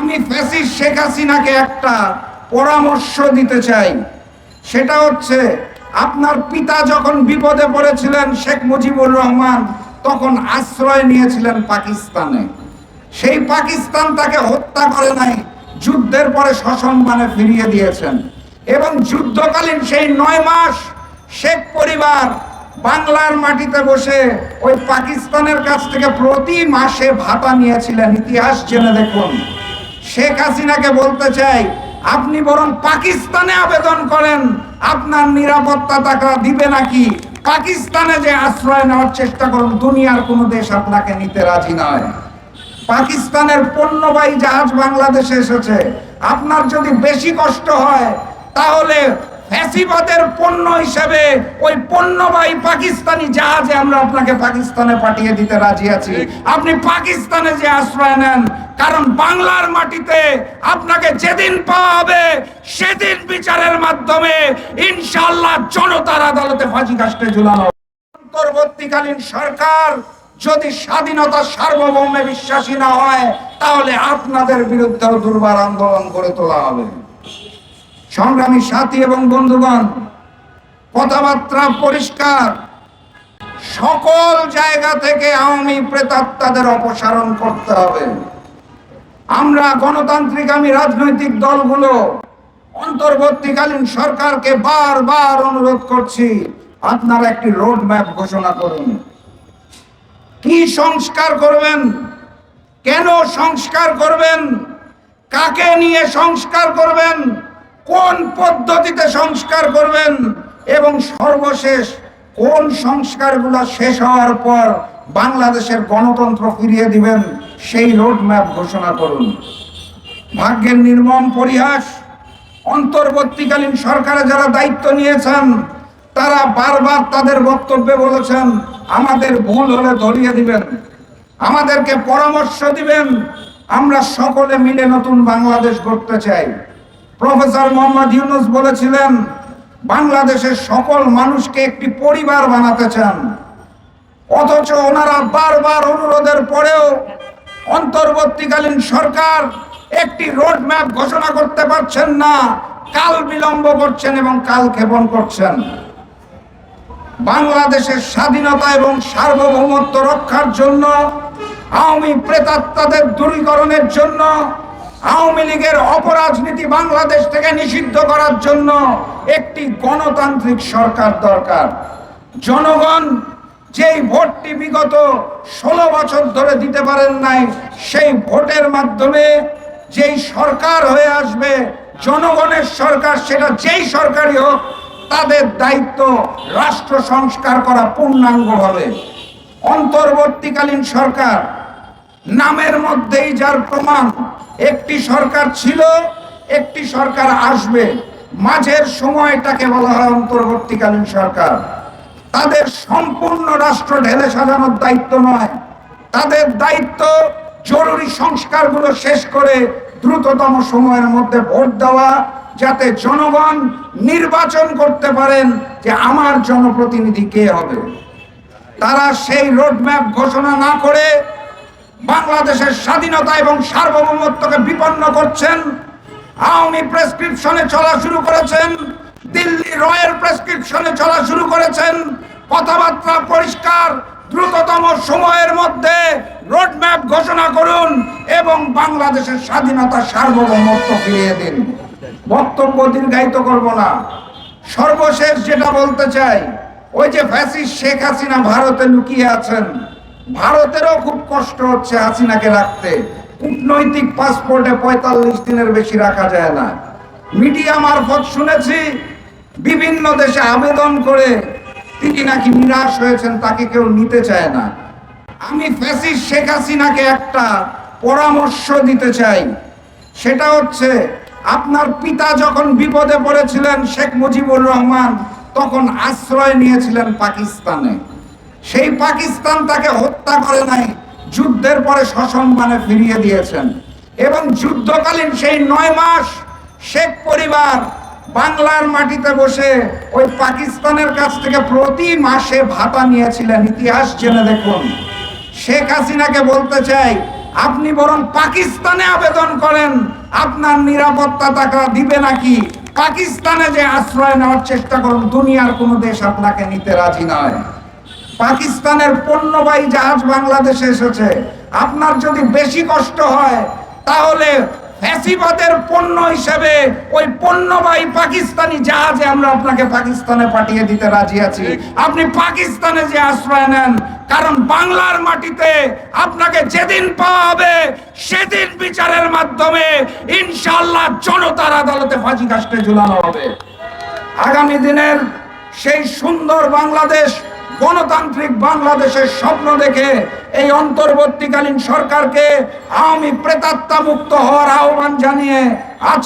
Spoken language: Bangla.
আমি ফ্যাসিস শেখ হাসিনাকে একটা পরামর্শ দিতে চাই। সেটা হচ্ছে, আপনার পিতা যখন বিপদে পড়েছিলেন শেখ মুজিবুর রহমান, তখন আশ্রয় নিয়েছিলেন পাকিস্তানে। সেই পাকিস্তান তাকে হত্যা করে নাই, যুদ্ধের পরে সসম্মানে ফিরিয়ে দিয়েছেন। এবং যুদ্ধকালীন সেই নয় মাস শেখ পরিবার বাংলার মাটিতে বসে ওই পাকিস্তানের কাছ থেকে প্রতি মাসে ভাতা নিয়েছিলেন। ইতিহাস জেনে দেখুন। শেখ হাসিনাকে বলতে চাই, আপনি বরং পাকিস্তানে আবেদন করেন, আপনার নিরাপত্তা টাকা দিবে নাকি? পাকিস্তানে যে আশ্রয় নেওয়ার চেষ্টা করুন, দুনিয়ার কোনো দেশ আপনাকে নিতে রাজি নয়। পাকিস্তানের পণ্যবাহী জাহাজ বাংলাদেশে এসেছে। আপনার যদি বেশি কষ্ট হয়, তাহলে ফ্যাসিবাদের পণ্য হিসেবে ওই পণ্যবাহী পাকিস্তানি জাহাজে আমরা আপনাকে পাকিস্তানে পাঠিয়ে দিতে রাজি আছি আপনি পাকিস্তানে যে আশ্রয় নেন, কারণ বাংলার মাটিতে আপনাকে যেদিন পাওয়া হবে, সেদিন বিচারের মাধ্যমে ইনশাআল্লাহ জনতার আদালতে ফাঁসি কাস্টে ঝুলানো। অন্তর্বর্তীকালীন সরকার যদি স্বাধীনতা সার্বভৌমে বিশ্বাসী না হয়, তাহলে আপনাদের বিরুদ্ধেও দুর্বার আন্দোলন করে তোলা হবে সংগ্রামী সাথী এবং বন্ধুগণ, কথাবার্তা পরিষ্কার। সকল জায়গা থেকে আওয়ামী প্রেতাত্মাদের অপসারণ করতে হবে। আমরা গণতান্ত্রিক আমি রাজনৈতিক দলগুলো অন্তর্বর্তীকালীন সরকারকে বারবার অনুরোধ করছি, আপনারা একটি রোড ম্যাপ ঘোষণা করুন। কি সংস্কার করবেন? কেন সংস্কার করবেন? কাকে নিয়ে সংস্কার করবেন? কোন পদ্ধতিতে সংস্কার করবেন এবং সর্বশেষ কোন সংস্কারগুলো শেষ হওয়ার পর বাংলাদেশের গণতন্ত্র ফিরিয়ে দিবেন সেই রোড ম্যাপ ঘোষণা করুন। ভাগ্যের নির্মম পরিহাস, অন্তর্বর্তীকালীন সরকারে যারা দায়িত্ব নিয়েছেন, তারা বারবার তাদের বক্তব্যে বলেছেন, আমাদের ভুল হলে ধরিয়ে দিবেন, আমাদেরকে পরামর্শ দিবেন, আমরা সকলে মিলে নতুন বাংলাদেশ গড়তে চাই। প্রফেসর মোহাম্মদ ইউনুস বলেছিলেন, বাংলাদেশের সকল মানুষকে একটি পরিবার বানাতে চান অথচ ওনারা বারবার অনুরোধের পরেও অন্তর্বর্তীকালীন সরকার একটি রোড ম্যাপ ঘোষণা করতে পারছেন না, কাল বিলম্ব করছেন এবং কাল ক্ষেপণ করছেন। বাংলাদেশের স্বাধীনতা এবং সার্বভৌমত্ব রক্ষার জন্য, আওয়ামী প্রেতাত্মাদের দূরীকরণের জন্য আওয়ামী লীগের অপরাজনীতি বাংলাদেশ থেকে নিষিদ্ধ করার জন্য একটি গণতান্ত্রিক সরকার দরকার। জনগণ যেই ভোটটি বিগত ষোলো বছর ধরে দিতে পারেন নাই, সেই ভোটের মাধ্যমে যেই সরকার হয়ে আসবে, জনগণের সরকার, সেটা যেই সরকারই হোক, তাদের দায়িত্ব রাষ্ট্র সংস্কার করা পূর্ণাঙ্গভাবে। অন্তর্বর্তীকালীন সরকার নামের মধ্যেই যার প্রমাণ, একটি সরকার ছিল, একটি সরকার আসবে। মাঝের সময়টাকে বলা হয় অন্তর্বর্তীকালীন সরকার। তাদের সম্পূর্ণ রাষ্ট্র ঢেলে সাজানোর দায়িত্ব নয়। তাদের দায়িত্ব জরুরি সংস্কারগুলো শেষ করে দ্রুততম সময়ের মধ্যে ভোট দেওয়া, যাতে জনগণ নির্বাচন করতে পারেন যে আমার জনপ্রতিনিধি কে হবে। তারা সেই রোডম্যাপ ঘোষণা না করে বাংলাদেশের স্বাধীনতা এবং সার্বভৌমত্বকে বিপন্ন করছেন, আওয়ামী প্রেসক্রিপশনে চলা শুরু করেছেন, দিল্লি রয়ের প্রেসক্রিপশনে চলা শুরু করেছেন, কথাবার্তা পরিষ্কার, দ্রুততম সময়ের মধ্যে রোডম্যাপ ঘোষণা করুন এবং বাংলাদেশের স্বাধীনতা, সার্বভৌমত্ব ফিরিয়ে দিন। বক্তব্য দীর্ঘায়িত করব না। সর্বশেষ যেটা বলতে চাই, ওই যে ফ্যাসিস্ট শেখ হাসিনা ভারতে লুকিয়ে আছেন। ভারতেরও খুব কষ্ট হচ্ছে হাসিনাকে রাখতে। কূটনৈতিক পাসপোর্টে পঁয়তাল্লিশ দিনের বেশি রাখা যায় না। মিডিয়া মারফত শুনেছি, বিভিন্ন দেশে আবেদন করে তিনি নাকি নিরাশ হয়েছেন, তাকে কেউ নিতে চায় না। আমি ফ্যাসিস্ট শেখ হাসিনাকে একটা পরামর্শ দিতে চাই। সেটা হচ্ছে, আপনার পিতা যখন বিপদে পড়েছিলেন শেখ মুজিবুর রহমান, তখন আশ্রয় নিয়েছিলেন পাকিস্তানে। সেই পাকিস্তান তাকে হত্যা করে নাই, যুদ্ধের পরে সসম্মানে ফিরিয়ে দিয়েছেন। এবং যুদ্ধকালীন সেই নয় মাস শেখ পরিবার বাংলার মাটিতে বসে ওই পাকিস্তানের কাছ থেকে প্রতি মাসে ভাতা নিয়েছিলেন। ইতিহাস জেনে দেখুন। শেখ হাসিনাকে বলতে চাই, আপনি বরং পাকিস্তানে আবেদন করেন, আপনার নিরাপত্তা টাকা দিবে নাকি? পাকিস্তানে যে আশ্রয় নেওয়ার চেষ্টা করুন, দুনিয়ার কোনো দেশ আপনাকে নিতে রাজি নয়। পাকিস্তানের পণ্যবাহী জাহাজ বাংলাদেশে এসেছে। আপনার যদি বেশি কষ্ট হয়, তাহলে ফ্যাসিবাদের পণ্য হিসেবে ওই পণ্যবাহী পাকিস্তানি জাহাজে আমরা আপনাকে পাকিস্তানে পাঠিয়ে দিতে রাজি আছি। আপনি পাকিস্তানে যে আশ্রয় নেন, কারণ বাংলার মাটিতে আপনাকে যেদিন পাওয়া হবে, সেদিন বিচারের মাধ্যমে ইনশাল্লাহ জনতার আদালতে ফাঁসি কাস্টে ঝুলানো হবে। আগামী দিনের সেই সুন্দর বাংলাদেশ গণতান্ত্রিক বাংলাদেশের স্বপ্ন দেখে এই অন্তর্বর্তীকালীন সরকারকে আওয়ামী প্রেতাত্মা মুক্ত হওয়ার আহ্বান জানিয়ে আজ